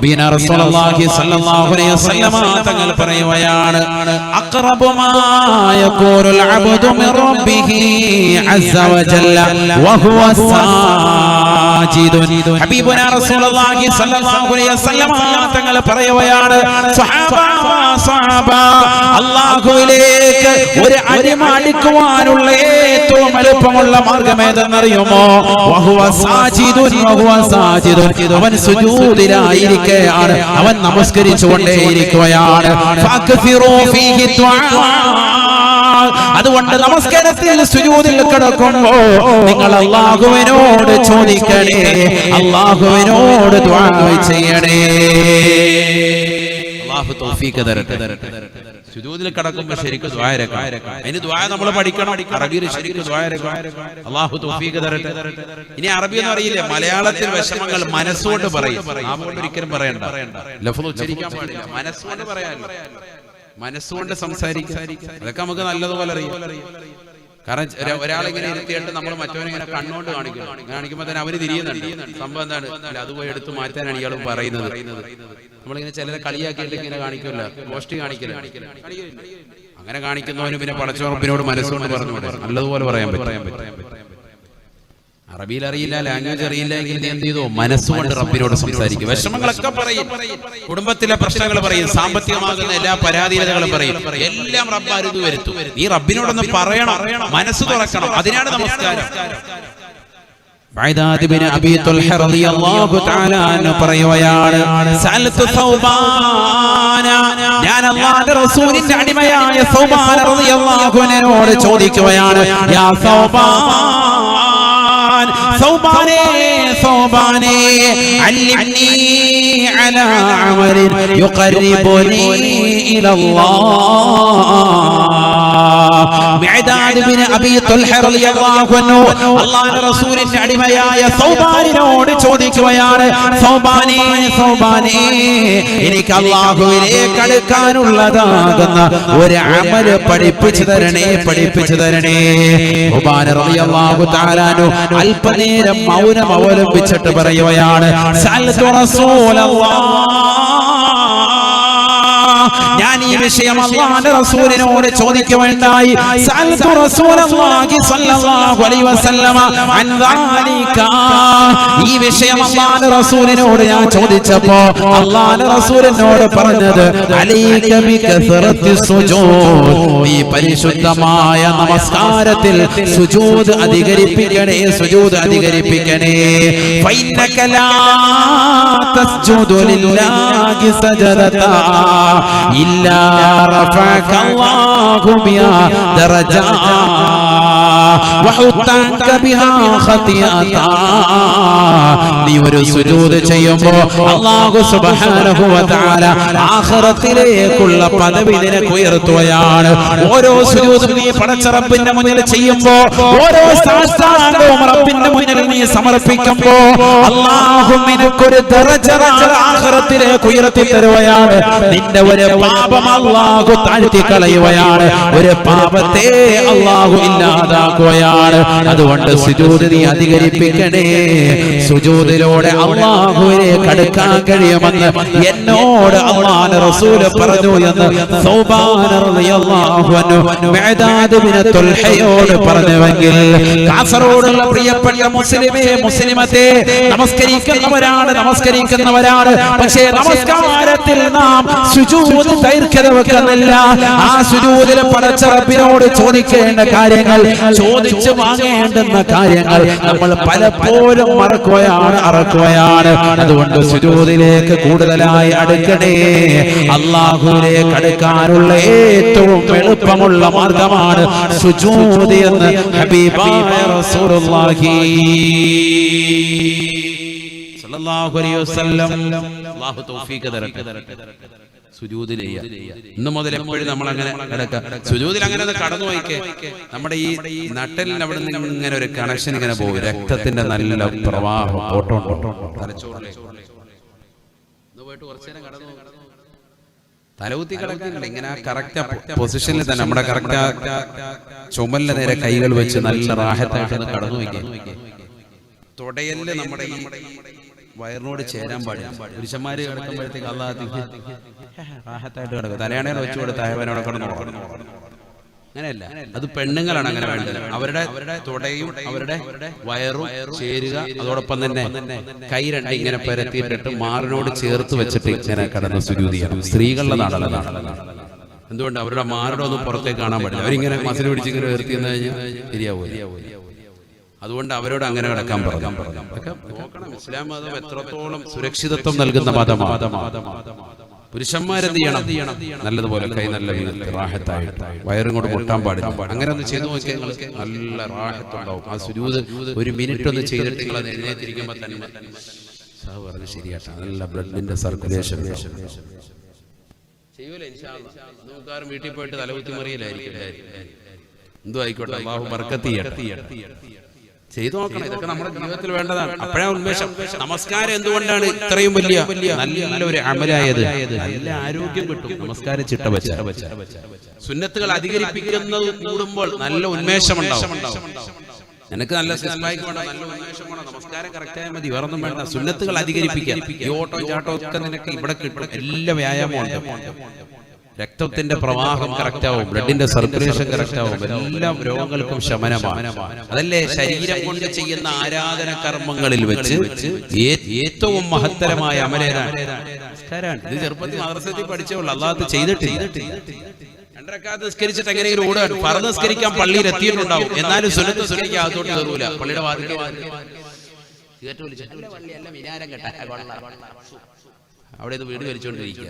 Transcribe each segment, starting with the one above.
നബീന റസൂലുള്ളാഹി സ്വല്ലല്ലാഹു അലൈഹി വസല്ലമ തങ്ങൾ പറയുകയാണ് അഖറബു മാ യഖൂലുൽ അബ്ദു മിൻ റബ്ബിഹി അസ്സ വജല്ല വഹുവ സാജിദുൻ. ഹബീബുന റസൂലുള്ളാഹി സ്വല്ലല്ലാഹു അലൈഹി വസല്ലമ തങ്ങൾ പറയുകയാണ് സ്വഹാബ സ്വഹാബ അല്ലാഹുവിലേക്ക് ഒരു അടിമ അടുക്കുവാനുള്ള ഏറ്റവും എളുപ്പമുള്ള മാർഗം ഏതെന്നറിയുമോ അവൻ സുജൂദിലായിരിക്കുകയാണ് അവൻ നമസ്കരിച്ചുകൊണ്ടേയിരിക്കുകയാണ്. അതുകൊണ്ട് നമസ്കാരത്തിൽ സുജൂദിൽ കിടക്കുമ്പോ നിങ്ങൾ അള്ളാഹുവിനോട് ചോദിക്കണേ. അള്ളാഹുവിനോട് ചെയ്യണേ. തരട്ടെ. സുജൂദിൽ കടക്കുമ്പോൾ നമ്മൾ അറബിയിൽ തരട്ടെ. ഇനി അറബി അറിയില്ല മലയാളത്തിൽ വിഷമങ്ങൾ മനസ്സുകൊണ്ട് പറയും. ഒരിക്കലും പറയണ്ട. ഉച്ചരിക്കാൻ മനസ്സുകൊണ്ട് പറയാൻ മനസ്സുകൊണ്ട് അതൊക്കെ നമുക്ക് നല്ലതുപോലെ അറിയാം. കാരണം ഒര- ഒരാളിങ്ങനെ ഇരുത്തിയിട്ട് നമ്മൾ മറ്റവനിങ്ങനെ കണ്ണോണ്ട് കണ്ണുകൊണ്ട് കാണിക്കും കാണിക്കുമ്പോൾ തന്നെ അവർ തിരിയുന്നുണ്ട്. സംഭവം എന്താണ്? അല്ല അത് പോയി എടുത്ത് മാറ്റാനാണ് ഇയാൾ പറയുന്നത്. നമ്മളിങ്ങനെ ചിലരെ കളിയാക്കിയിട്ട് ഇങ്ങനെ കാണിക്കില്ല. പോസ്റ്റ് കാണിക്കില്ല. അങ്ങനെ കാണിക്കുന്നവന് പിന്നെ പടച്ചോറപ്പിനോട് മനസ്സുകൊണ്ട് പറഞ്ഞു നല്ലതുപോലെ പറയാൻ പറ്റും. അറബിയിൽ അറിയില്ല ലാംഗ്വേജ് അറിയില്ല എങ്കിൽ നീ എന്ത് ചെയ്തു? മനസ്സുകൊണ്ട് റബ്ബിനോട് സംസാരിക്കും. വിഷമങ്ങളൊക്കെ പറയും. കുടുംബത്തിലെ പ്രശ്നങ്ങൾ പറയും. സാമ്പത്തികമാകുന്ന എല്ലാ പരാധീനതകളും പറയും. എല്ലാം റബ്ബ് അരുത് വരുത്തും. നീ റബ്ബിനോടൊന്ന് പറയണം. മനസ്സ് തുറക്കണം. അതിനാണ് നമസ്കാരം. ബഅദാദ് ബിൻ അബീ തുൽഹ റളിയല്ലാഹു തആല അൻഹു പറയുകയാണ്. സഅൽതു സൗബാന ഞാൻ അല്ലാഹുവിന്റെ റസൂലിന്റെ അടിമയായ സൗബാന റളിയല്ലാഹു അൻഹുവിനോട് ചോദിക്കുകയാണ്. യാ സൗബാനേ ثوباني ثوباني علمني على عمر يقربني إلى الله. റസൂലിന്റെ അടിമയായ സൗബാനിനോട് ചോദിക്കുകയാണ് സൗബാനേ സൗബാനേ എനിക്ക് അല്ലാഹുവിനെ അടുക്കാനുള്ളതാകുന്ന ഒരു അമൽ പഠിപ്പിച്ചു തരണേ പഠിപ്പിച്ചു തരണേ. സൗബാന തആല അൻഹു അല്പനേരം മൗനം അവലംബിച്ചിട്ട് പറയുകയാണ് റസൂലല്ലാഹ് വിഷയം അള്ളാന്റെ റസൂലിനോട് ചോദിക്കുവാണ്ടായി സഅൽതു റസൂലല്ലാഹി സ്വല്ലല്ലാഹു അലൈഹി വസല്ലമ അൻ ഈ വിഷയം അള്ളാന്റെ റസൂലിനോട് ഞാൻ ചോദിച്ചപ്പോൾ അള്ളാന്റെ റസൂലിനോട് പറഞ്ഞത് അലൈക ഈ പരിശുദ്ധമായ നമസ്കാരത്തിൽ സുജൂദ് അധികരിപ്പിക്കണേ സുജൂദ് അധികരിപ്പിക്കണേ. ഫൈന്നക ലില്ലാഹി ഇല്ലാ رفعك الله بها درجات وحطك بها خطيئتا നീ ഒരു സുജൂദ് ചെയ്യുമ്പോ അല്ലാഹു സുബ്ഹാനഹു വ തആല ആഖിറത്തിലേക്കുള്ള പദവി നിനക്ക് ഉയർത്തുകയാണ്. ഓരോ സുജൂദും നീ പടച്ചറപ്പിന്റെ മുന്നിൽ ചെയ്യുമ്പോ ഓരോ സാഷ്ടാംഗവും റബ്ബിന്റെ മുന്നിൽ നീ സമർപ്പിക്കുമ്പോ അല്ലാഹു നിനക്കൊരു ആഖിറത്തിലേക്ക് ഉയർത്തി തരുകയാണ്. നിന്റെ ഒരു പാപം അല്ലാഹു താഴ്ത്തി കളയുകയാണ്. ഒരു പാപത്തെ അല്ലാഹു ഇല്ലാതാക്കുകയാണ് അതുകൊണ്ട് സുജൂദ് നീ അധികരിപ്പിക്കണേ. സുജൂതിലൂടെ അള്ളാഹുവിനെ കടുക്കാൻ കഴിയുമെന്ന് എന്നോട് അള്ളാഹ് റസൂൽ പറഞ്ഞു എന്ന് സൗബാന റളിയല്ലാഹു അൻഹു മിഅദാദ് ബിൻ തുൽഹയോട് പറഞ്ഞുവെങ്കിൽ കാസർഗോഡുള്ള പ്രിയപ്പെട്ട മുസ്ലിമേ മുസ്ലിമത്തെ നമസ്കരിക്കുന്നവരാണ് നമസ്കരിക്കുന്നവരാണ്. പക്ഷേ നമസ്കാരത്തിൽ നാം സുജൂത് ദൈർഘ്യത വെക്കുന്നില്ല. ആ സുജൂതിൽ പടച്ച റബ്ബിനോട് ചോദിക്കേണ്ട കാര്യങ്ങൾ വാങ്ങേണ്ടുന്ന കാര്യങ്ങൾ നമ്മൾ പലപ്പോഴും മറക്കുകയാണ് അറക്കുകയാണ്. അതുകൊണ്ട് സുജൂദിലേക്ക് കൂടുതലായി അടുക്കണേ. അള്ളാഹുവിലേക്ക് അടുക്കാനുള്ള ഏറ്റവും എളുപ്പമുള്ള മാർഗമാണ് സുജൂദ് എന്ന് ഹബീബായ റസൂലുള്ളാഹി സല്ലല്ലാഹു അലൈഹി വസല്ലം. അല്ലാഹു തൗഫീഖ് തരട്ടെ. സുജൂദിൽ ചെയ്യാം. ഇന്ന് മുതൽ എപ്പോഴും നമ്മൾ അങ്ങനെ കിടക്കാം സുജൂദിൽ അങ്ങനെ ഒന്ന് കടന്നു പോയിക്കേ നമ്മുടെ ഈ നട്ടലിൽ അവിടെ നിന്ന് ഇങ്ങനെ ഒരു കണക്ഷൻ ഇങ്ങനെ പോകും. രക്തത്തിന്റെ നല്ല പ്രവാഹം. ഓട്ടോ തലച്ചോറിലേക്ക്. പോയിട്ട് കുറച്ച് നേരം കടന്നു. തലകുത്തി കിടക്കുന്നില്ല ഇങ്ങനെ കറക്റ്റ് പൊസിഷനിൽ തന്നെ നമ്മുടെ കറക്റ്റ് ചുമല്ല നേരെ കൈകൾ വെച്ച് നല്ല റാഹത്തായിട്ട് ഒന്ന് കടന്നു വയ്ക്കുക തുടയൽ നമ്മുടെ ഈ വയറിനോട് ചേരാൻ പാടില്ല. പുരുഷന്മാര് കിടക്കുമ്പോഴത്തേക്ക് അള്ളാഹ് റാഹത്തായിട്ട് കിടക്കും. തലയാണേനെ വെച്ചു കൊടുത്ത് അയവനോടെ കിടന്നു അങ്ങനെയല്ല. അത് പെണ്ണുങ്ങളാണ് അങ്ങനെ വേണ്ടത്. അവരുടെ അവരുടെ തുടയും അവരുടെ വയറും ചേരുക അതോടൊപ്പം തന്നെ കൈ രണ്ട് ഇങ്ങനെ പരത്തിയിട്ടിട്ട് മാറിനോട് ചേർത്ത് വെച്ചിട്ട് ഇങ്ങനെ കടന്ന സുരൂതിയാണ് സ്ത്രീകളുടെ നാടല്ല എന്തുകൊണ്ട്? അവരുടെ മാറിടെ ഒന്നും പുറത്തേക്ക് കാണാൻ പറ്റില്ല അവരിങ്ങനെ മസിൽ പിടിച്ചിങ്ങനെ ഉയർത്തി എന്ന് കഴിഞ്ഞാൽ ശരിയാവൂല. അതുകൊണ്ട് അവരോട് അങ്ങനെ കിടക്കാൻ പറഞ്ഞു. നോക്കണം. ഇസ്ലാം മതം എത്രത്തോളം സുരക്ഷിതത്വം നൽകുന്ന മതമാണ് പുരുഷന്മാരെന്ത് ചെയ്യണം? നല്ലതുപോലെ കൈ നല്ല റാഹത്തായിട്ട് വയറും കൊണ്ട് മുട്ടാൻ പാടില്ല. അങ്ങനെ ഒന്ന് ചെയ്തു നോക്കിയാൽ നിങ്ങൾക്ക് നല്ല റാഹത്തുണ്ടാവും. ആ സുരൂത് ഒരു മിനിറ്റ് ഒന്ന് ചെയ്തിട്ട് നിങ്ങൾ അത് എഴുന്നേറ്റിരിക്കുമ്പോൾ തന്നെ പറഞ്ഞു ശരിയാട്ടാ. നല്ല ബ്ലഡിന്റെ സർക്കുലേഷൻ ചെയ്യൂലേ നമുക്കാരും വീട്ടിൽ പോയിട്ട് തലകുത്തി മറിയില്ലായിരിക്കും എന്തോ ആയിക്കോട്ടെ. ബർക്കത്ത് ചെയ്തു നോക്കണം. ഇതൊക്കെ നമ്മുടെ ജീവിതത്തിൽ വേണ്ടതാണ്. അപ്പോഴാ ഉന്മേഷം. നമസ്കാരം എന്തുകൊണ്ടാണ് ഇത്രയും വലിയ നല്ലൊരു അമലായത്? നല്ല ആരോഗ്യം കിട്ടും. നമസ്കാരം ചിട്ട വെച്ച. സുന്നത്തുകൾ അധികരിപ്പിക്കുന്നത് കൂടുമ്പോൾ നല്ല ഉന്മേഷം ഉണ്ടാവും നിനക്ക് നല്ല സിസ്ലായിക്ക് വേണ്ട നല്ല ഉന്മേഷം വേണം. നമസ്കാരം കറക്റ്റ് ആയാൽ മതി. വേറൊന്നും വേണ്ട. സുന്നത്തുകൾ അധികരിപ്പിക്കാം ഈ ഓട്ടോ ചാട്ടോ ഒക്കെ നിനക്ക് ഇവിടെ കിട്ടും. എല്ലാ വ്യായാമവും രക്തത്തിന്റെ പ്രവാഹം കറക്റ്റ് ആവും ബ്ലഡിന്റെ സർക്കുലേഷൻ കറക്റ്റ് ആവും എല്ലാ രോഗങ്ങൾക്കും ശമനമാണ്. അതല്ലേ ശരീരം കൊണ്ട് ചെയ്യുന്ന ആരാധന കർമ്മങ്ങളിൽ വെച്ച് ഏറ്റവും മഹത്തരമായ അമലേതാണ്. ഇത് ചെറുപ്പത്തിൽ മദ്രസത്തിൽ പഠിച്ചോളൂ അല്ലാതെ ചെയ്തിട്ടില്ല. രണ്ടരക്കാലത്ത് നിസ്കരിച്ചിട്ട് എങ്ങനെയെങ്കിലും ഓടുകയാണ്. പറ നിസ്കരിക്കാൻ പള്ളിയിൽ എത്തിയിട്ടുണ്ടാവും. എന്നാലും സുനത്ത് സുനിക്ക് അകത്തോട്ട് കയറൂല പള്ളിയുടെ വാതിൽ അവിടെ ഇത് വീട് വലിച്ചുകൊണ്ടിരിക്കുക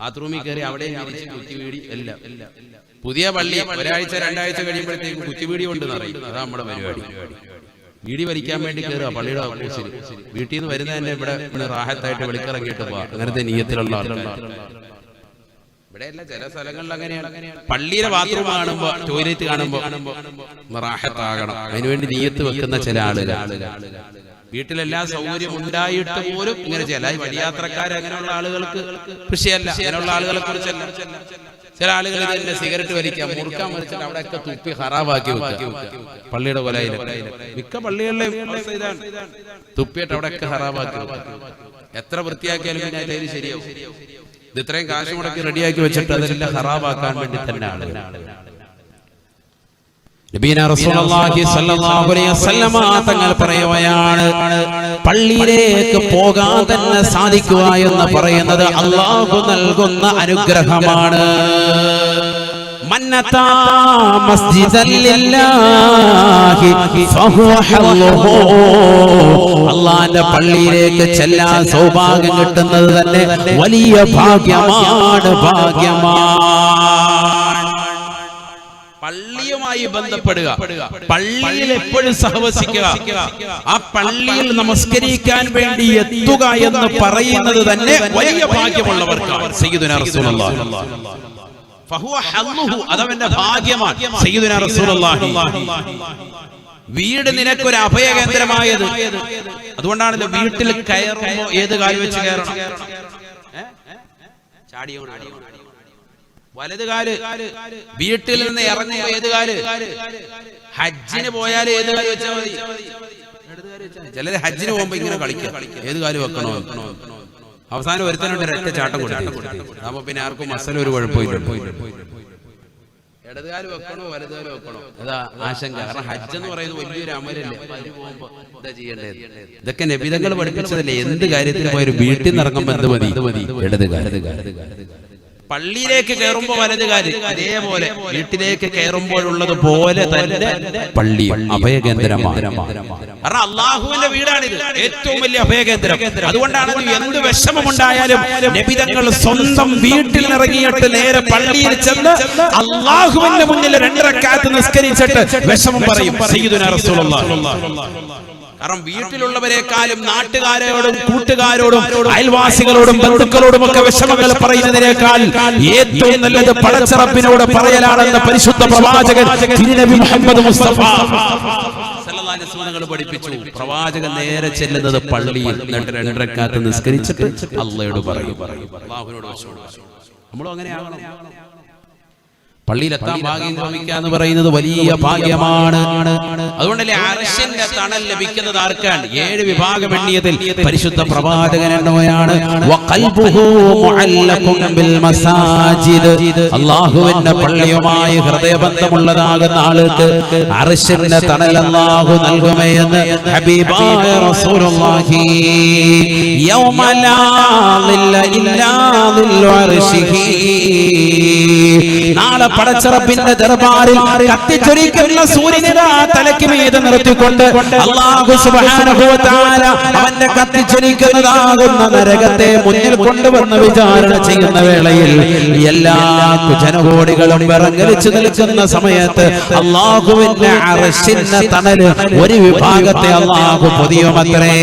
ബാത്റൂമിൽ കയറി അവിടെ കുറ്റിവീടി എല്ലാം. പുതിയ പള്ളി ഒരാഴ്ച രണ്ടാഴ്ച കഴിയുമ്പോഴത്തേക്കും കുറ്റിവീടി കൊണ്ട് നിറയും അതാ നമ്മുടെ പരിപാടി. വീടി വലിക്കാൻ വേണ്ടി കയറുക പള്ളിയുടെ വീട്ടിൽ നിന്ന് വരുന്ന തന്നെ ഇവിടെ ഇവിടെ റാഹത്തായിട്ട് വെളിക്കിറങ്ങിയിട്ട് പോവാ. അങ്ങനത്തെ നീയത്തിലുള്ള ഇവിടെ ഇവിടെയല്ല ചില സ്ഥലങ്ങളിൽ അങ്ങനെയാണ്. പള്ളിയിലെ ബാത്റൂം കാണുമ്പോ ടോയ്ലറ്റ് കാണുമ്പോ റാഹത്താകണം. അതിനുവേണ്ടി നീയത്ത് വെക്കുന്ന ചില ആളുകൾ. വീട്ടിലെല്ലാ സൗകര്യം ഉണ്ടായിട്ട് പോലും ഇങ്ങനെ ചില വഴിയാത്രക്കാർ അങ്ങനെയുള്ള ആളുകൾക്ക് കൃഷിയല്ല. അങ്ങനെയുള്ള ആളുകളെ കുറിച്ചല്ല. ചില ആളുകൾ ഇതിന്റെ സിഗരറ്റ് വലിക്കാം മുറുക്കാൻ വലിച്ചിട്ട് അവിടെയൊക്കെ തുപ്പി ഹറാബാക്കി വെക്കുക. പള്ളിയുടെ പോലെ മിക്ക പള്ളികളിലെ തുപ്പിയിട്ട് അവിടെയൊക്കെ ഹറാബാക്കി വെക്കുക. എത്ര വൃത്തിയാക്കിയാലും പിന്നെ അതിൽ ശരിയാവും. ഇത് ഇത്രയും കാശ് മുടക്കി റെഡിയാക്കി വെച്ചിട്ട് അതെല്ലാം ഹറാബാക്കാൻ വേണ്ടി തന്നെ ആളുകൾ നബീന റസൂലുള്ളാഹി സ്വല്ലല്ലാഹു അലൈഹി വസല്ലമ തങ്ങൾ പള്ളിയിലേക്ക് പോകാൻ തന്നെ സാധിക്കുക എന്ന് പറയുന്നത് അള്ളാഹു നൽകുന്ന അനുഗ്രഹമാണ്. അള്ളാന്റെ പള്ളിയിലേക്ക് ചെല്ലാൻ സൗഭാഗ്യം കിട്ടുന്നത് തന്നെ വലിയ ഭാഗ്യമാണ് ഭാഗ്യമാണ് പള്ളിയുമായി ബന്ധപ്പെടുക. പള്ളിയിൽ എപ്പോഴും സഹവസിക്കുക. ആ പള്ളിയിൽ നമസ്കരിക്കാൻ വേണ്ടി എത്തുക എന്ന് പറയുന്നത് തന്നെ വലിയ ഭാഗ്യമുള്ളവർക്കാണ്. സയ്യിദുനാ റസൂലുള്ളാഹി. ഫഹുവ ഹല്ലുഹു. അതവന്റെ ഭാഗ്യമാണ്. സയ്യിദുനാ റസൂലുള്ളാഹി. വീട് നിനക്കൊരു അഭയകേന്ദ്രമായത്. അതുകൊണ്ടാണ് വീട്ടിൽ കയറുമ്പോ ഏത് കാൽ വെച്ച് കയറണം? ഏ? വലത് കാൽ. വീട്ടിൽ നിന്ന് ഇറങ്ങുമ്പോ ഏത് കാൽ? ഹജ്ജിന് പോയാൽ ഏത് കാൽ വെച്ചാൽ മതി? ചിലര് ഹജ്ജിന് പോകുമ്പോ ഇങ്ങനെ കളിക്കുക ഏത് കാൽ വെക്കണോ? അവസാനം ഒരുത്തനുണ്ട് ഒരൊറ്റ ചാട്ടം കൊടുത്തു അപ്പൊ പിന്നെ ആർക്കും മസല ഒരു കുഴപ്പമില്ല. ഇടതുകാൽ വെക്കണോ? വലതുകാൽ വെക്കണോ? അതാ ആശങ്ക. കാരണം ഹജ്ജ് എന്ന് പറയുന്നത് വലിയൊരു അമലല്ലേ? എന്താ ചെയ്യേണ്ടത്? ഇതൊക്കെ നബിതങ്ങൾ പഠിപ്പിച്ചതല്ലേ? എന്ത് കാര്യത്തിൽ പോയാലും വീട്ടിൽ നിന്ന് ഇറങ്ങുമ്പോ എന്ത് മതി? ഇടതുകാൽ പള്ളിയിലേക്ക് കയറുമ്പോ വലതുകാൽ അതേപോലെ വീട്ടിലേക്ക് കയറുമ്പോഴുള്ളത് പോലെ തന്നെ പള്ളി അഭയകേന്ദ്രമാണ്. കാരണം അള്ളാഹുവിന്റെ വീടാണിത്. ഏറ്റവും വലിയ അഭയകേന്ദ്രം. അതുകൊണ്ടാണ് എന്ത് വിഷമമുണ്ടായാലും നബിതങ്ങൾ സ്വന്തം വീട്ടിൽ ഇറങ്ങിയിട്ട് നേരെ പള്ളിയിൽ ചെന്ന് അള്ളാഹുവിന്റെ മുന്നിൽ രണ്ടരക്കാലത്ത് നിസ്കരിച്ചിട്ട് വിഷമം പറയും. സയ്യിദുനാ റസൂലുള്ളാഹി. കാരണം വീട്ടിലുള്ളവരെക്കാളും നാട്ടുകാരോടും കൂട്ടുകാരോടും അയൽവാസികളോടും ബന്ധുക്കളോടും ഒക്കെ വിഷമങ്ങൾ പറയുന്നതിനേക്കാൾ ഏറ്റവും നല്ലത് പടച്ചറപ്പിനോട് പറയലാണെന്ന് പരിശുദ്ധ പ്രവാചകൻ തിരുനബി മുഹമ്മദ് മുസ്തഫ പഠിപ്പിച്ചു. പ്രവാചകൻ നേരെ ചെല്ലുന്നത് പള്ളിയിൽ എന്നിട്ട് രണ്ടരക്കാലത്ത് നിസ്കരിച്ചിട്ട് അള്ളയോട് പറയും. നമ്മളും അങ്ങനെ ആകണം പള്ളിയിലെത്താൻ ഭാഗ്യം ലഭിക്കുക എന്ന് പറയുന്നത് വലിയ ഭാഗ്യമാണ്. അതുകൊണ്ടല്ലേ അരശന്റെ തണൽ ലഭിക്കുന്നത് ആർക്കാണ്? ഏഴ് വിഭാഗം എണ്ണിയതിൽ പരിശുദ്ധ പ്രവാചകൻ എണ്ണോയാണ് അള്ളാഹുവിന്റെ പള്ളിയുമായി ഹൃദയബന്ധമുള്ളതാകുന്ന ആൾക്ക് അരശന്റെ തണൽ അല്ലാഹു നൽകുമെന്ന് ഹബീബായ റസൂലുള്ളാഹി യൗമ ലാ ഇല്ലാ നാളെ പടച്ചറപ്പിന്റെ ദർബാറിൽ കത്തിച്ചൊരിക്കുന്ന സൂര്യനിതാ തലയ്ക്ക് മീതെ നിർത്തിക്കൊണ്ട് അള്ളാഹു തആല അവന്റെ കത്തിച്ചൊരിക്കുന്നതാകുന്ന നരകത്തെ മുന്നിൽ കൊണ്ടുവന്ന് വിചാരണ ചെയ്യുന്ന വേളയിൽ എല്ലാ ജനകോടികളും വിറങ്ങലിച്ചു നിൽക്കുന്ന സമയത്ത് അള്ളാഹുവിന്റെ അറശിന്റെ തണൽ ഒരു വിഭാഗത്തെ അള്ളാഹു പൊതിയുമത്രേ.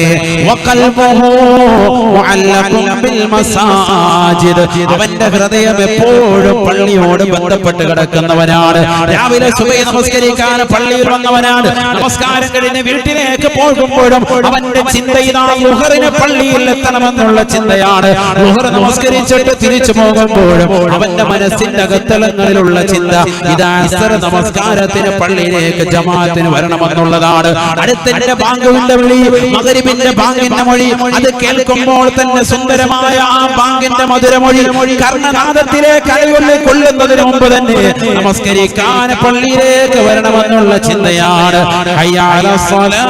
അവന്റെ ഹൃദയം എപ്പോഴും പള്ളിയോട് ബന്ധപ്പെട്ട് കിടക്കുന്നവനാണ്. രാവിലെ സുബൈ നമസ്കരിക്കാൻ പള്ളിയിൽ വന്നവനാണ്. നമസ്കാരം കഴിഞ്ഞ് വീട്ടിലേക്ക് പോകുമ്പോഴും അവന്റെ ചിന്ത ഇതാ ലുഹറിന് പള്ളിയിൽ എത്തണമെന്നുള്ള ചിന്തയാണ്. ലുഹർ നമസ്കരിച്ചിട്ട് തിരിച്ചു പോകുമ്പോഴും അവന്റെ മനസ്സിന്റെ അകത്തലങ്ങളിലുള്ള ചിന്ത ഇതാ നമസ്കാരത്തിന് പള്ളിയിലേക്ക് ജമാഅത്തിന് വരണമെന്നുള്ളതാണ്. അടുത്തിന്റെ ബാങ്കുവിന്റെ വിളി മകരിബിന്റെ ബാങ്കിന്റെ മൊഴി അത് കേൾക്കുമ്പോൾ തന്നെ സുന്ദരമായ ആ ബാങ്കിന്റെ മധുരമൊഴി കർണനാദത്തിലേക്ക് അലയൊല്ലി കൊല്ലുന്നതിന് മുമ്പ് തന്നെ നമസ്കരിക്കാൻ പള്ളിയിലേക്ക് വരണമെന്നുള്ള ചിന്തയാണ്. ഹയ്യാല സ്വലാ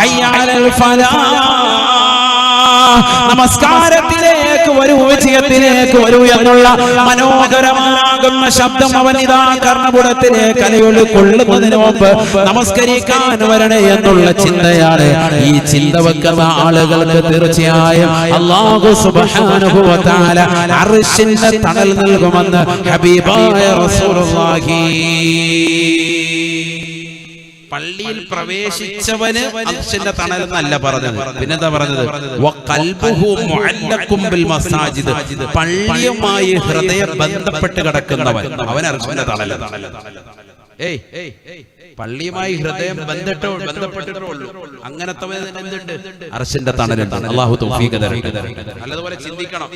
ഹയ്യാലൽ ഫലാ. നമസ്കാരത്തിലേക്ക് വരൂ വിജയത്തിലേക്ക് എന്നുള്ള മനോഹരമാകുന്ന ശബ്ദം അവൻ ഇതാ കർണപുടത്തിലേക്ക് കൊള്ളുന്നതിന് മുമ്പ് നമസ്കരിക്കാൻ വരണേ എന്നുള്ള ചിന്തയാണ്. ഈ ചിന്ത വെക്കുന്ന ആളുകൾക്ക് തീർച്ചയായും അള്ളാഹു സുബ്ഹാനഹു അറിശിന്റെ തണൽ നൽകുമെന്ന് ഹബീബായ റസൂലുള്ളാഹി. പള്ളിയിൽ പ്രവേശിച്ചവന് അർശിന്റെ തണൽ എന്നല്ല പറഞ്ഞത്. പിന്നെന്താ പറഞ്ഞത്? മസാജിദ്. പള്ളിയുമായി ഹൃദയ ബന്ധപ്പെട്ട് കിടക്കുന്നവൻ. അവൻ അർശിന്റെ തണൽ ഏയ് പള്ളിയുമായി ഹൃദയം ബന്ധപ്പെട്ടോ ബന്ധപ്പെട്ടിട്ടുള്ളൂ അങ്ങനത്തെ എന്തുണ്ട്? അർശിന്റെ തണലുണ്ട്. അള്ളാഹു തൗഫീഖ് തരട്ടെ. നല്ലതുപോലെ ചിന്തിക്കണം.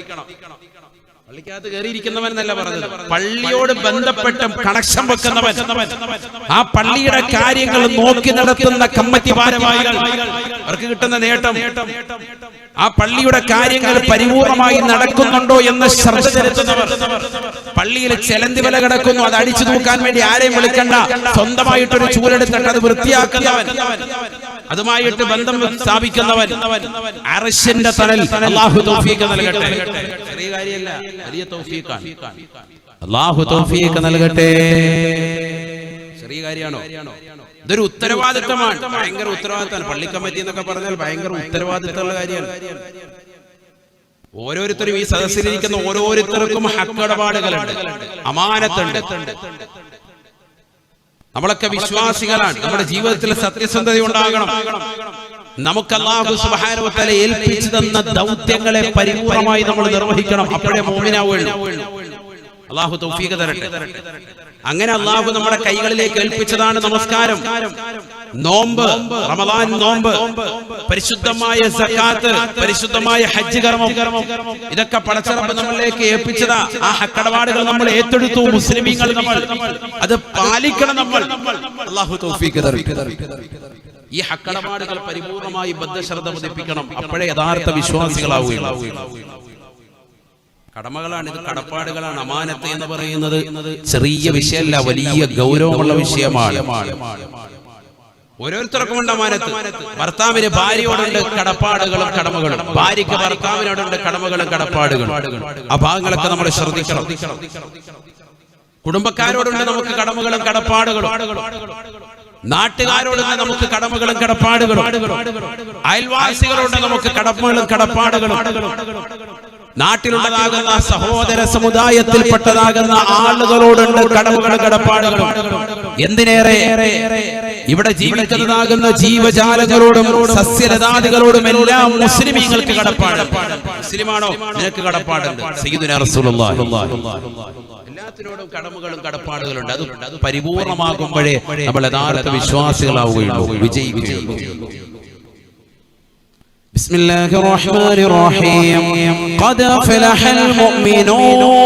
പള്ളിക്കകത്ത് കയറിയിരിക്കുന്നവൻ എന്നല്ല പറഞ്ഞത്. പള്ളിയോട് ബന്ധപ്പെട്ട് കണക്ഷൻ വെക്കുന്നവൻ. ആ പള്ളിയുടെ കാര്യങ്ങൾ നോക്കി നടത്തുന്ന കമ്മിറ്റി ഭാരവാഹികൾ. അവർക്ക് കിട്ടുന്ന നേട്ടം. ആ പള്ളിയുടെ കാര്യങ്ങൾ പരിപൂർണമായി നടക്കുന്നുണ്ടോ എന്ന് ശ്രദ്ധ ചെലുത്തുന്നവർ. പള്ളിയിൽ ചെലന്തി വില കിടക്കുന്നു. അത് അടിച്ചു തൂക്കാൻ വേണ്ടി ആരെയും വിളിക്കണ്ട. സ്വന്തമായിട്ടൊരു ചൂലെടുത്തിട്ട് അത് വൃത്തിയാക്കുന്നവൻ അതുമായിട്ട് ബന്ധം സ്ഥാപിക്കുന്നവൻ അറശിന്റെ തണൽ അള്ളാഹു തൗഫീഖ് നൽകട്ടെ. ചെറിയ കാര്യമല്ല വലിയ തൗഫീഖാണ്. അള്ളാഹു തൗഫീഖ് നൽകട്ടെ. ചെറിയ കാര്യമാണോ? ഇതൊരു ഉത്തരവാദിത്തമാണ് ഭയങ്കര ഉത്തരവാദിത്തമാണ് പള്ളി കമ്മിറ്റി എന്നൊക്കെ പറഞ്ഞാൽ ഭയങ്കര ഉത്തരവാദിത്തമുള്ള കാര്യമാണ്. ഓരോരുത്തരും ഈ സദസ്സിലിരിക്കുന്ന ഓരോരുത്തർക്കും ഹക്കടപാടുകളുണ്ട് അമാനത്തുണ്ട്. നമ്മളൊക്കെ വിശ്വാസികളാണ്. നമ്മുടെ ജീവിതത്തിൽ സത്യസന്ധത ഉണ്ടാകണം. നമുക്ക് അള്ളാഹു തആല ഏൽപ്പിച്ചു തന്ന ദൗത്യങ്ങളെ പരിപൂർണമായി നമ്മൾ നിർവഹിക്കണം. അപ്പോഴേ മോമിനാവുള്ളൂ അള്ളാഹു തൗഫീഖ് തരട്ടെ. അങ്ങനെ അള്ളാഹു നമ്മുടെ കൈകളിലേക്ക് ഏൽപ്പിച്ചതാണ് നമസ്കാരം. നോമ്പ് റമദാൻ നോമ്പ് പരിശുദ്ധമായ സക്കാത്ത് പരിശുദ്ധമായ ഹജ്ജ് കർമ്മം. ഇതൊക്കെ പടച്ചറപ്പ് നമ്മളിലേക്ക് ഏൽപ്പിച്ചതാ. ആ ഹക്കടപാടുകൾ നമ്മൾ ഏറ്റെടുത്തു. മുസ്ലിമീങ്ങൾ നമ്മൾ. അത് പാലിക്കണം നമ്മൾ. അള്ളാഹു തൗഫീഖ് തരട്ടെ. ഈ ഹക്കടപാടുകൾ പരിപൂർണമായി ബദ്ധശ്രദ്ധ പതിപ്പിക്കണം. അപ്പോഴേ യഥാർത്ഥ വിശ്വാസികളാവുകയുള്ളൂ. കടമകളാണ് ഇത് കടപ്പാടുകളാണ് അമാനത്ത് എന്ന് പറയുന്നത് ചെറിയ വിഷയമല്ല വലിയ ഗൗരവമുള്ള വിഷയമാണ്. ഓരോരുത്തർക്കും ഉണ്ട് അമാനത്ത്. ഭർത്താവിന് ഭാര്യയോടുണ്ട് കടപ്പാടുകളും കടമകളും. ഭാര്യയ്ക്ക് ഭർത്താവിനോടുണ്ട് കടമകളും കടപ്പാടുകളും. ആ ഭാഗങ്ങളൊക്കെ നമ്മൾ ശ്രദ്ധിക്കണം. കുടുംബക്കാരോടുണ്ട് നമുക്ക് കടമകളും കടപ്പാടുകളും. നാട്ടുകാരോട് നമുക്ക് കടമകളും കടപ്പാടുകളും. അയൽവാസികളോട് നമുക്ക് കടമകളും കടപ്പാടുകളും. നാട്ടിലുള്ളതാകുന്ന സഹോദര സമുദായത്തിൽപ്പെട്ടതാകുന്ന ആളുകളോടുണ്ട് കടമകളും കടപ്പാടുകളും എന്തിനേറെ? ഇവിടെ ജീവിക്കുന്നതാകുന്ന ജീവജാലങ്ങളോടും സസ്യലതാദികളോടും എല്ലാം മുസ്ലിമീങ്ങൾക്ക് കടപ്പാട് മുസ്ലിമാണോ? നിനക്ക് കടപ്പാടുണ്ട്. എല്ലാത്തിനോടും കടമകളും കടപ്പാടുകളുണ്ട്. അത് അത് പരിപൂർണമാകുമ്പോഴേ നമ്മൾ യഥാർത്ഥ വിശ്വാസികളാവുകയുള്ളൂ. വിജയി വിജയി بسم الله الرحمن الرحيم. قد أفلح المؤمنون.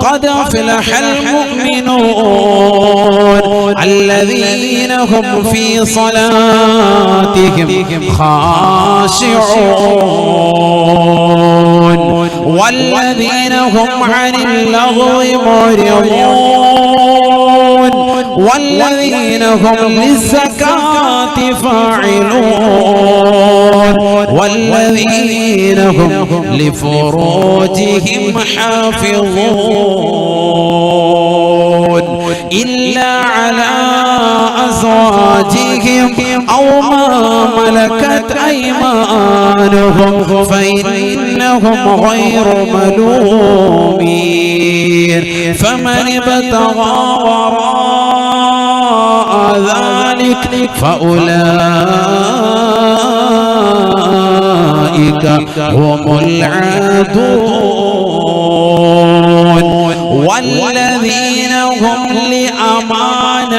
قد أفلح المؤمنون. الذين هم في صلاتهم خاشعون. والذين هم عن اللغو معرضون. والذين هم فاعلون والذين هم لفروجهم حافظون. إلا على أزواجهم أو ما ملكت أيمانهم فإنهم غير ملومين. فمن ابتغى وراء ذلك فأولئك هم العادون والذين هم لأماناتهم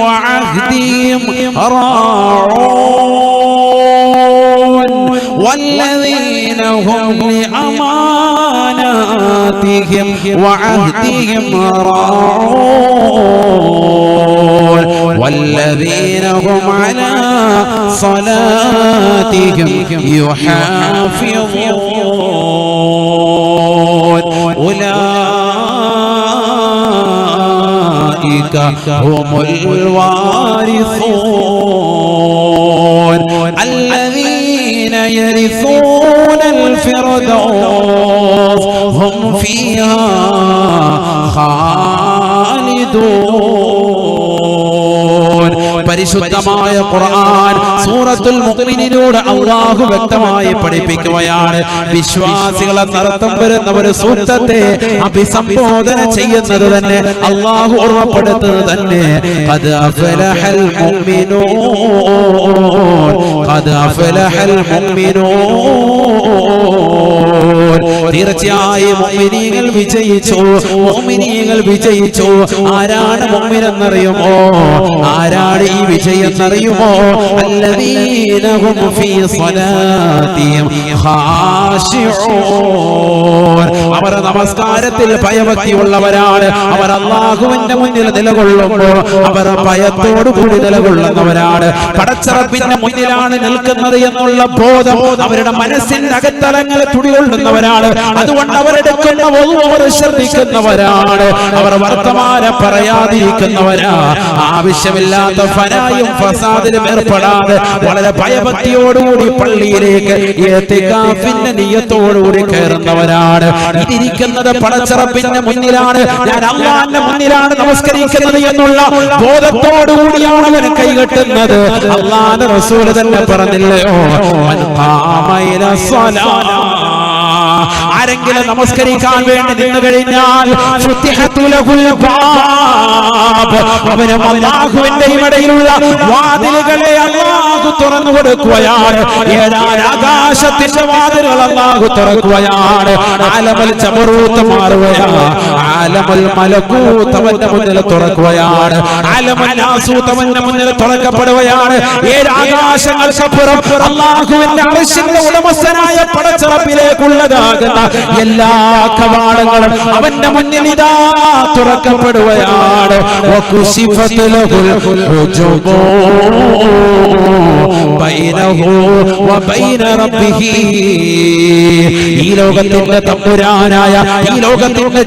وعهدهم راعون. لأماناتهم وعهدهم راعون والذين هم على صلاتهم يحافظون. أولئك هم الوارثون. الذين يرثون الفردوس هم فيها خالدون. പരിശുദ്ധമായ ഖുർആൻ സൂറത്തുൽ മുഅ്മിനീനോട് അള്ളാഹു വ്യക്തമായി പഠിപ്പിക്കുകയാണ്. വിശ്വാസികളെ നടത്തം വരുന്ന ഒരു അഭിസംബോധന ചെയ്യുന്നത് തന്നെ അള്ളാഹു ഓർമ്മപ്പെടുത്തുന്നത് തന്നെ. ഖദ് അഫലഹൽ ഖദ് അഫലഹൽ തീർച്ചയായും മുഅ്മിനീങ്ങൾ വിജയിച്ചു മുഅ്മിനീങ്ങൾ വിജയിച്ചു. ആരാണ് മുഅ്മിൻ എന്നറിയുമോ? ആരാണ് ഈ വിജയം അറിയുമോ അല്ലദീനഹും ഫീ സ്വലാത്തിഹിം ഖാശിഊൻ അവർ നമസ്കാരത്തിൽ ഭയഭക്തിയുള്ളവരാണ്. അവർ അള്ളാഹുവിന്റെ മുന്നിൽ നിലകൊള്ളുമ്പോൾ അവർ ഭയത്തോടു കൂടി നിലകൊള്ളുന്നവരാണ്. പടച്ചറപ്പിന്റെ മുന്നിലാണ് നിൽക്കുന്നത് എന്നുള്ള ബോധം അവരുടെ മനസ്സിന്റെ അകത്തലങ്ങൾ തുടികൊള്ളുന്നവരാണ്. അതുകൊണ്ട് അവരെടുക്കുന്ന അവർ ശ്രദ്ധിക്കുന്നവരാണ്. അവർ വർത്തമാനം പറയാതിരിക്കുന്നവരാ. ആവശ്യമില്ലാത്ത ഫനായും ഫസാദിലും ഏർപ്പെടാതെ വളരെ ഭയഭക്തിയോടുകൂടി പള്ളിയിലേക്ക് ഏത്തിക്കാഫിന്റെ നീയത്തോടുകൂടി കയറുന്നവരാണ്. ഇതിരിക്കുന്നത് പടച്ചറപ്പിന്റെ മുന്നിലാണ്. ഞാൻ അള്ളാന്റെ മുന്നിലാണ് നമസ്കരിക്കുന്നത് എന്നുള്ള ബോധത്തോടുകൂടിയാണ് അവൻ കൈകെട്ടുന്നത് അള്ളാന്റെ റസൂൽ തന്നെ പറഞ്ഞില്ലയോ ആരെങ്കിലും നമസ്കരിക്കാൻ വേണ്ടി നിന്നു കഴിഞ്ഞാൽ. അവനും അള്ളാഹുവിന്റെയും ഇടയിലുള്ള വാതിലുകളെ അള്ളാഹു തുറന്നു കൊടുക്കുകയാണ്. ഏഴാൻ ആകാശത്തിന്റെ വാതിലുകൾ അല്ലാഹു തുറക്കുകയാണ്. ആലമൽ ചമറൂത്ത് മാറുകയാണ്. ആലമൽ മലക്കൂത്ത് അവന്റെ മുന്നിൽ തുറക്കുകയാണ്. ആലമൽ നാസൂത്ത് അവന്റെ മുന്നിൽ തുറക്കപ്പെടുകയാണ്. ഏഴ് ആകാശങ്ങൾക്കപ്പുറം അള്ളാഹുവിന്റെ അർശിന്റെ ഉടമസ്ഥനായ പടച്ചിറപ്പിലേക്കുള്ളതാകുന്ന എല്ലാ കവാടങ്ങളും അവന്റെ മുന്നിൽ ഇതാ തുറക്കപ്പെടുകയാണ്. ഈ ലോകത്തിന്റെ തമ്പുരാനായ ഈ ലോകത്തിന്റെ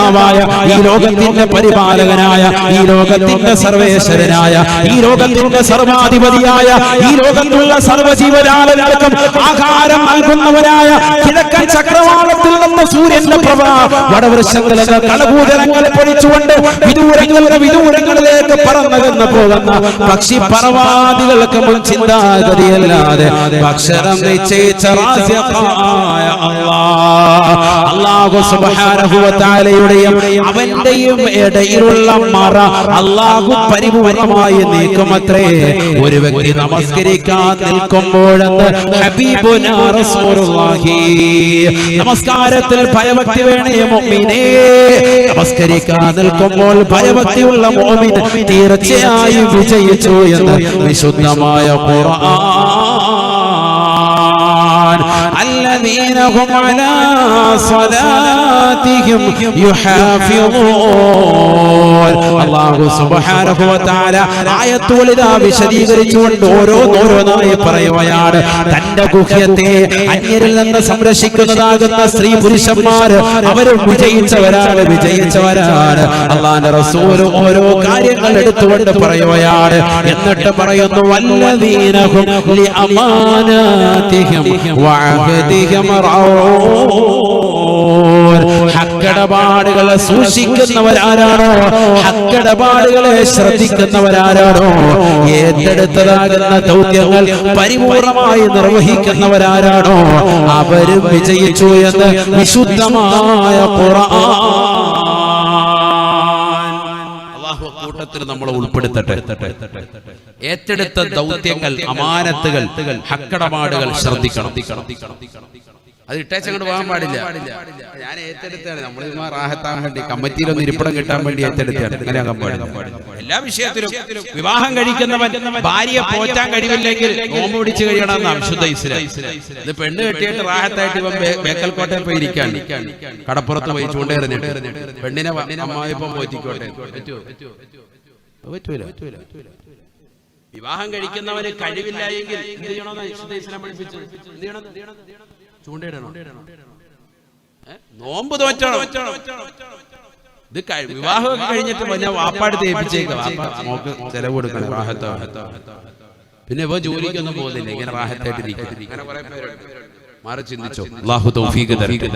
ജഗന്നിയന്താവായ ഈ ലോകത്തിന്റെ പരിപാലകനായ ഈ ലോകത്തിന്റെ സർവേശ്വരനായ ഈ ലോകത്തിന്റെ സർവാധിപതിയായ ഈ ലോകത്തുള്ള സർവജീവജാലങ്ങൾക്കും ആഹാരം നൽകുന്നവനായ കിഴക്കൻ ചക്രവാളത്തിൽ നിന്ന് സൂര്യന്റെ പ്രഭാ വടവൃക്ഷങ്ങളിൽ കളഭൂതലങ്ങൾ പൊഴിച്ചുകൊണ്ട് വിദൂരങ്ങളുടെ വിദൂരങ്ങളിലേക്ക് പറന്നകന്ന് പോകുന്ന പക്ഷി പറവാദികൾക്ക് മുൻ ചിന്താ ഗതിയല്ലാതെ ഭക്ഷണം നിശ്ചയിച്ച റാസിഖായ സുബാനഹുവത്താലയുടെയും അവന്റെയും ഇടയിലുള്ള മറ അല്ലാഹു പരിപൂർണമായി നീക്കുമത്രേ. ഒരു വ്യക്തി നമസ്കരിക്കാൻ നിൽക്കുമ്പോഴെന്ന് നമസ്കാരത്തിൽ ഭയഭക്തി വേണേ മുഅ്മിനേ. നമസ്കരിക്കാൻ നിൽക്കുമ്പോൾ ഭയഭക്തിയുള്ള മുഅ്മിൻ തീർച്ചയായും വിജയിച്ചു എന്ന് വിശുദ്ധമായ ഖുർആൻ. الذين هم على صلاتهم يحافظون അല്ലാഹു സുബ്ഹാനഹു വ തആല ആയത്തുകൾ ഇതാ വിശദീകരിച്ചുകൊണ്ട് ഓരോന്നോരോന്നായി പറയുകയാണ് തന്റെ ഗുഹ്യത്തെ അന്യരിൽ നിന്ന് സംരക്ഷിക്കുന്നതാകുന്ന സ്ത്രീ പുരുഷന്മാർ അവരും വിജയിച്ചവരാണ് വിജയിച്ചവരാണ് അള്ളാന്റെ റസൂൽ ഓരോ കാര്യങ്ങൾ എടുത്തുകൊണ്ട് പറയുകയാണ് എന്നിട്ട് പറയുന്നു വല്ലദീനഹും ലിഅമാനാതിഹിം വഅഹദിഹിം റഊൻ ഹക്കടപാടുകളെ സൂക്ഷിക്കുന്നവരാരാണോ? ഹക്കടപാടുകളെ ശ്രദ്ധിക്കുന്നവരാരാണോ? ഏറ്റെടുത്തതാകുന്ന ദൗത്യങ്ങൾ പരിപൂർണമായി നിർവഹിക്കുന്നവരാരാണോ? അവരും വിജയിച്ചു എന്ന് വിശുദ്ധമായ കൂട്ടത്തിൽ നമ്മളെ ഉൾപ്പെടുത്തട്ടെ. ഏറ്റെടുത്ത ദൗത്യങ്ങൾ അമാനത്തുകൾ ഹക്കടപാടുകൾ ശ്രദ്ധിക്കണം. അത് ഇട്ടേച്ചങ്ങോട്ട് പോകാൻ പാടില്ല. ഞാൻ ഏറ്റെടുത്താണ് നമ്മൾ റാഹത്താൻ വേണ്ടി കമ്മിറ്റിയിൽ ഒന്ന് ഇരിപ്പിടം കിട്ടാൻ വേണ്ടി ഏറ്റെടുത്താണ് അങ്ങനെ എല്ലാ വിഷയത്തിലും വിവാഹം കഴിക്കുന്നവൻ ഭാര്യയെ പോറ്റാൻ കഴിവില്ലെങ്കിൽ നോമ്പ് പിടിച്ച് കഴിയണമെന്നാണ് ശുദ്ധ ഇസ്ലാം. ഇത് പെണ്ണ് കെട്ടിയിട്ട് റാഹത്തായിട്ട് ഇവൻ ബേ- ബേക്കൽ കോട്ടയിൽ പോയി ഇരിക്കാൻ കടപ്പുറത്ത് പോയി ചൂണ്ടേറിഞ്ഞിട്ട് പെണ്ണിനെ അമ്മായിപ്പം പോറ്റിക്കോട്ടെ. പറ്റൂല. വിവാഹം കഴിക്കുന്നവന് കഴിവില്ല എങ്കിൽ എന്ത് ചെയ്യണമെന്ന് വിശുദ്ധ ഇസ്ലാം പഠിപ്പിച്ചത്? എന്ത് ചെയ്യണം? ചൂണ്ടയിടണം? നോമ്പ് തോറ്റണം. ഇത് വിവാഹമൊക്കെ കഴിഞ്ഞിട്ട് പിന്നെ വാപ്പാട് തേപ്പിച്ചേക്കാം ചെലവ് കൊടുക്കണം. റാഹത്ത പിന്നെ ഇപ്പൊ ജോലിക്കൊന്നും പോകുന്നില്ല. ഇങ്ങനെ റാഹത്തായിട്ടിരിക്കും അങ്ങനെ കുറെ പേരുണ്ട്. മാറി ചിന്തിച്ചോ? അല്ലാഹു തൗഫീഖ് തരട്ടെ.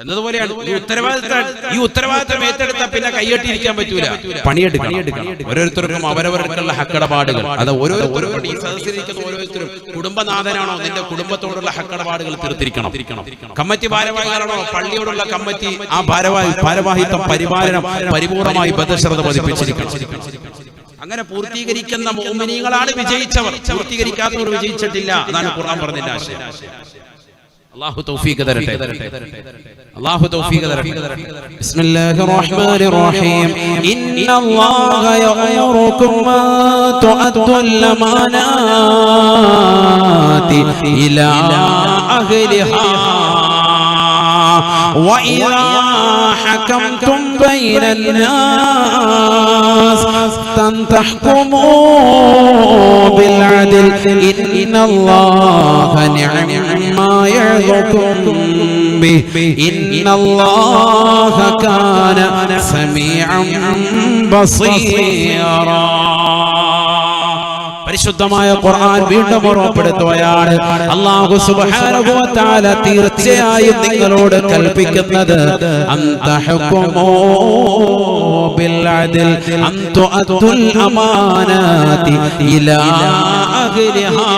എന്നതുപോലെയാണ്. ഈ ഉത്തരവാദിത്തം. ഈ ഉത്തരവാദിത്തം ഏറ്റെടുത്ത പിന്നെ കൈയ്യട്ടിരിക്കാൻ പറ്റൂല. പണിയെടുക്കണം. ഓരോരുത്തർക്കും അവരവർക്കുള്ള ഹക്കടപാടുകൾ. അത് ഓരോരുത്തരും ഈ സദസ്സിലിരിക്കുന്ന ഓരോരുത്തരും കുടുംബനാഥനാണോ നിന്റെ കുടുംബത്തോടുള്ള ഹക്കടപാടുകൾ തീർത്തിരിക്കണം. കമ്മിറ്റി ഭാരവാഹികളാണോ പള്ളിയോടുള്ള കമ്മിറ്റി ആ ഭാരവാഹി ഭാരവാഹിത്വം പരിപാലനം പരിപൂർണമായി ബദ്ധശ്രദ്ധ പതിപ്പിച്ചിരിക്കണം. അങ്ങനെ പൂർത്തീകരിക്കുന്ന മോമിനികളാണ് വിജയിച്ചവർ. പൂർത്തീകരിക്കാത്തവർ വിജയിച്ചിട്ടില്ല അതാണ് ഖുർആൻ പറഞ്ഞതിന്റെ ആശയം. അള്ളാഹു തൗഫീഖ് തരട്ടെ അള്ളാഹു തൗഫീഖ് തരട്ടെ بسم الله الرحمن الرحيم إن الله يأمركم أن تؤدوا الأمانات إلى أهلها وإذا حكمتم بين الناس أن تحكموا بالعدل إن الله نعم ما يعظكم به. إن الله كان سميعا بصيرا. പരിശുദ്ധമായ ഖുർആൻ വീണ്ടും ഓർമ്മപ്പെടുത്തുകയാണ്. അല്ലാഹു സുബ്ഹാനഹു വ തആല തീർച്ചയായും നിങ്ങളോട് കൽപ്പിക്കുന്നത് അന്തഹകുമോ ബിൽ അദിൽ അൻ അതുൽ അമാനാതി ഇലാ അഹ്ലിഹാ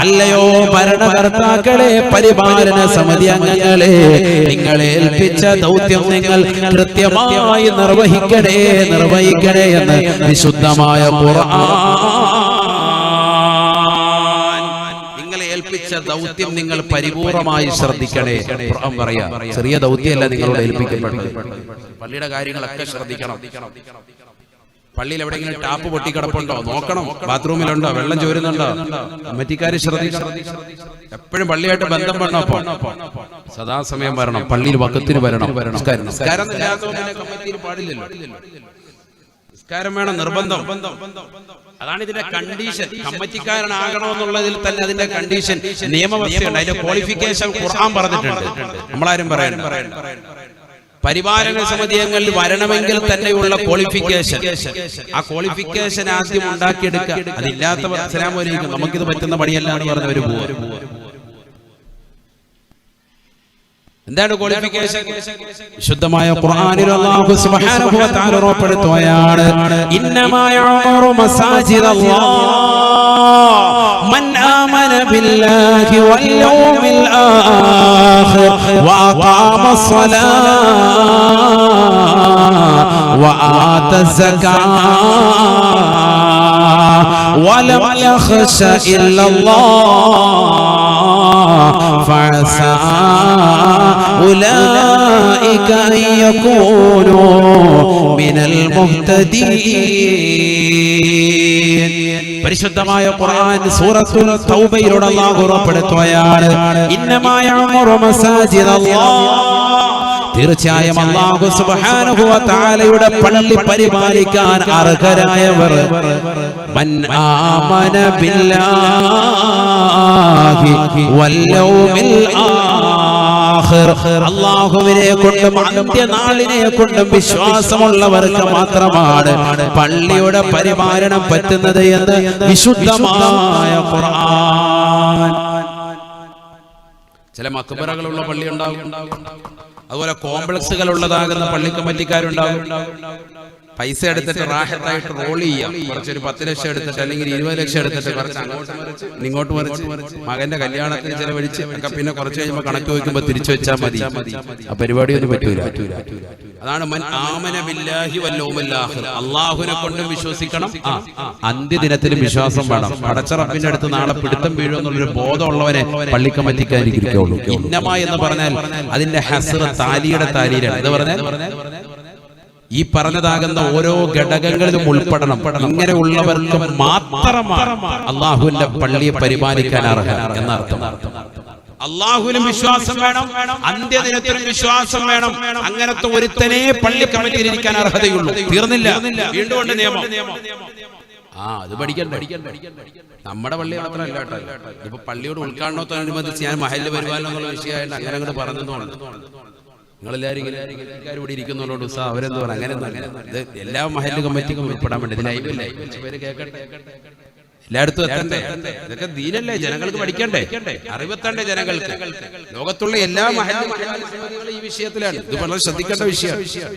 അല്ലയോ ഭരണകർത്താക്കളെ പരിപാലന സമിതി അംഗങ്ങളെ നിങ്ങളെ ഏൽപ്പിച്ച ദൗത്യം നിങ്ങൾ കൃത്യമായി നിർവഹിക്കണേ നിർവഹിക്കണേ എന്ന് വിശുദ്ധമായ നിങ്ങളെ ഏൽപ്പിച്ച ദൗത്യം നിങ്ങൾ പരിപൂർണമായി ശ്രദ്ധിക്കണേ. പറയാ ചെറിയ ദൗത്യമല്ല നിങ്ങളോട് ഏൽപ്പിക്കപ്പെട്ടത്. പള്ളിയുടെ കാര്യങ്ങളൊക്കെ ശ്രദ്ധിക്കണം. പള്ളിയിൽ എവിടെയെങ്കിലും ടാപ്പ് പൊട്ടിക്കിടപ്പുണ്ടോ നോക്കണം. ബാത്റൂമിലുണ്ടോ? വെള്ളം ചോരുന്നുണ്ടോ? കമ്മിറ്റിക്കാര് ശ്രദ്ധിക്കണം എപ്പോഴും പള്ളിയായിട്ട് ബന്ധം വേണം അപ്പൊ സദാസമയം വരണം. പള്ളിയിൽ വക്കത്തിന് വരണം. നിസ്കാരം. പാടില്ലല്ലോ. നിസ്കാരം വേണം. നിർബന്ധം. അതാണ് ഇതിന്റെ കണ്ടീഷൻ കമ്മിറ്റിക്കാരനാകണമെന്നുള്ളതിൽ തന്നെ അതിന്റെ കണ്ടീഷൻ നിയമവ്യവസ്ഥയുണ്ട്. അതിന്റെ ക്വാളിഫിക്കേഷൻ ഖുർആൻ പറഞ്ഞിട്ടുണ്ട്. നമ്മളാരും പറയാൻ പരിപാലന സമിതി അംഗങ്ങളിൽ വരണമെങ്കിൽ തന്നെയുള്ള ക്വാളിഫിക്കേഷൻ ആ ക്വാളിഫിക്കേഷൻ ആദ്യം ഉണ്ടാക്കിയെടുക്കുക. അതില്ലാത്ത അസ്സലാമു അലൈക്കും. നമുക്കിത് പറ്റുന്ന പണിയല്ല എന്ന് പറഞ്ഞവര് പോകും എന്താണ് ക്വാളിഫിക്കേഷൻ ശുദ്ധമായ ഖുർആനിൽ അല്ലാഹു സുബ്ഹാനഹു വ തആല ഉറപ്പെടുത്തുകയാണ്. ഇന്നമാ യഅമുറു മസാജിദ അല്ലാഹ്. من آمن بالله واليوم الآخر وأقام الصلاة وآتى الزكاة ولم يخش إلا الله فعسى أولئك أن يكونوا من المهتدين പരിശുദ്ധമായ ഖുർആൻ സൂറത്തുൽ തൗബയിലൂടെ അല്ലാഹു ഉറപ്പെടുത്തുകയാണ് ഇന്നമായ മസാജിദ് തീർച്ചയായും അള്ളാഹു സുബ്ഹാനഹു വ തആലയുടെ പള്ളി പരിപാലിക്കാൻ അർഹരായവർ. ബില്ലാഹി അല്ലാഹുവിനെ കൊണ്ടും അന്ത്യനാളിനെ കൊണ്ടും വിശ്വാസമുള്ളവർക്ക് മാത്രമാണ് പള്ളിയുടെ പരിപാലനം പറ്റുന്നത് എന്ന് വിശുദ്ധമായ ഖുർആൻ. ചില മക്ബറകളുള്ള പള്ളി ഉണ്ടാകും. അതുപോലെ കോംപ്ലക്സുകൾ ഉള്ളതാകുന്ന പള്ളി കമ്മിറ്റിക്കാരുണ്ടാകും പൈസ എടുത്തിട്ട് റാഹത്തായിട്ട് റോൾ ചെയ്യാം. കുറച്ചൊരു പത്ത് ലക്ഷം എടുത്തിട്ട് അല്ലെങ്കിൽ ഇരുപത് ലക്ഷം എടുത്തിട്ട് കുറച്ച് അങ്ങോട്ട് മറിച്ച് ഇങ്ങോട്ട് മറിച്ച് മകന്റെ കല്യാണത്തിന് ചെലവഴിച്ച് ഒക്കെ പിന്നെ കുറച്ച് കഴിയുമ്പോൾ കണക്ക് വയ്ക്കുമ്പോൾ തിരിച്ചു വെച്ചാൽ മതി. ആ പരിപാടി ഒന്നും പറ്റൂല. അതാണ് മൻ ആമന ബില്ലാഹി. അള്ളാഹുവിനെ കൊണ്ടും വിശ്വസിക്കണം. അന്ത്യദിനത്തിലും വിശ്വാസം വേണം. പടച്ചറപ്പിന്റെ അടുത്ത് നാളെ പിടുത്തം വീഴുമെന്നുള്ളൊരു ബോധമുള്ളവനെ പള്ളിക്കമ്മറ്റിക്കാരിക്കുള്ളൂ ഇന്നമ എന്ന് പറഞ്ഞാൽ അതിന്റെ ഹസർ താലിയുടെ താലിയിലാണ്. എന്ന് പറഞ്ഞാൽ? ഈ പറഞ്ഞതാകുന്ന ഓരോ ഘടകങ്ങളിലും ഉൾപ്പെടണം. ഇങ്ങനെയുള്ളവർക്ക് മാത്രമാണ് അള്ളാഹുവിന്റെ പള്ളിയെ പരിപാലിക്കാൻ അർഹത എന്നർത്ഥം. അള്ളാഹുവിനും വിശ്വാസം വേണം അന്ത്യദിനത്തിനും വിശ്വാസം വേണം. അങ്ങനത്തെ ഒരുത്തനെ പള്ളി കമ്മിറ്റിയിൽ ഇരിക്കാൻ അർഹതയുള്ളൂ. തീർന്നില്ല. വീണ്ടും നിയമം. ആ അത് പഠിക്കണ്ട? നമ്മുടെ പള്ളി മാത്രമല്ല കേട്ടോ. ഇപ്പൊ പള്ളിയോട് ഉദ്ഘാടനത്തോടനുബന്ധിച്ച് ഞാൻ മഹലിൽ വരുവാനോ എന്നുള്ള വിഷയമായിട്ട് അങ്ങനെ അങ്ങോട്ട് പറഞ്ഞതുകൊണ്ട്. നിങ്ങളെല്ലാവരും ഇവിടെ ഇരിക്കുന്നവരോട് ഉത്സാഹം അവരെന്ത് പറയാം? അങ്ങനെ ഇത് എല്ലാ മഹല്ല് കമ്മിറ്റിക്കും ഉൾപ്പെടാൻ വേണ്ടി ലൈവല്ലേ കുറച്ച് കേൾക്കട്ടെ? എല്ലായിടത്തും എത്തണ്ടേ? ഇതൊക്കെ ദീനല്ലേ? ജനങ്ങൾക്ക് പഠിക്കണ്ടേ? അറിവെത്തണ്ടേ ജനങ്ങൾക്ക്? ലോകത്തുള്ള എല്ലാ മഹല്ല് ഈ വിഷയത്തിലാണ്. ഇത് വളരെ ശ്രദ്ധിക്കേണ്ട വിഷയമാണ്.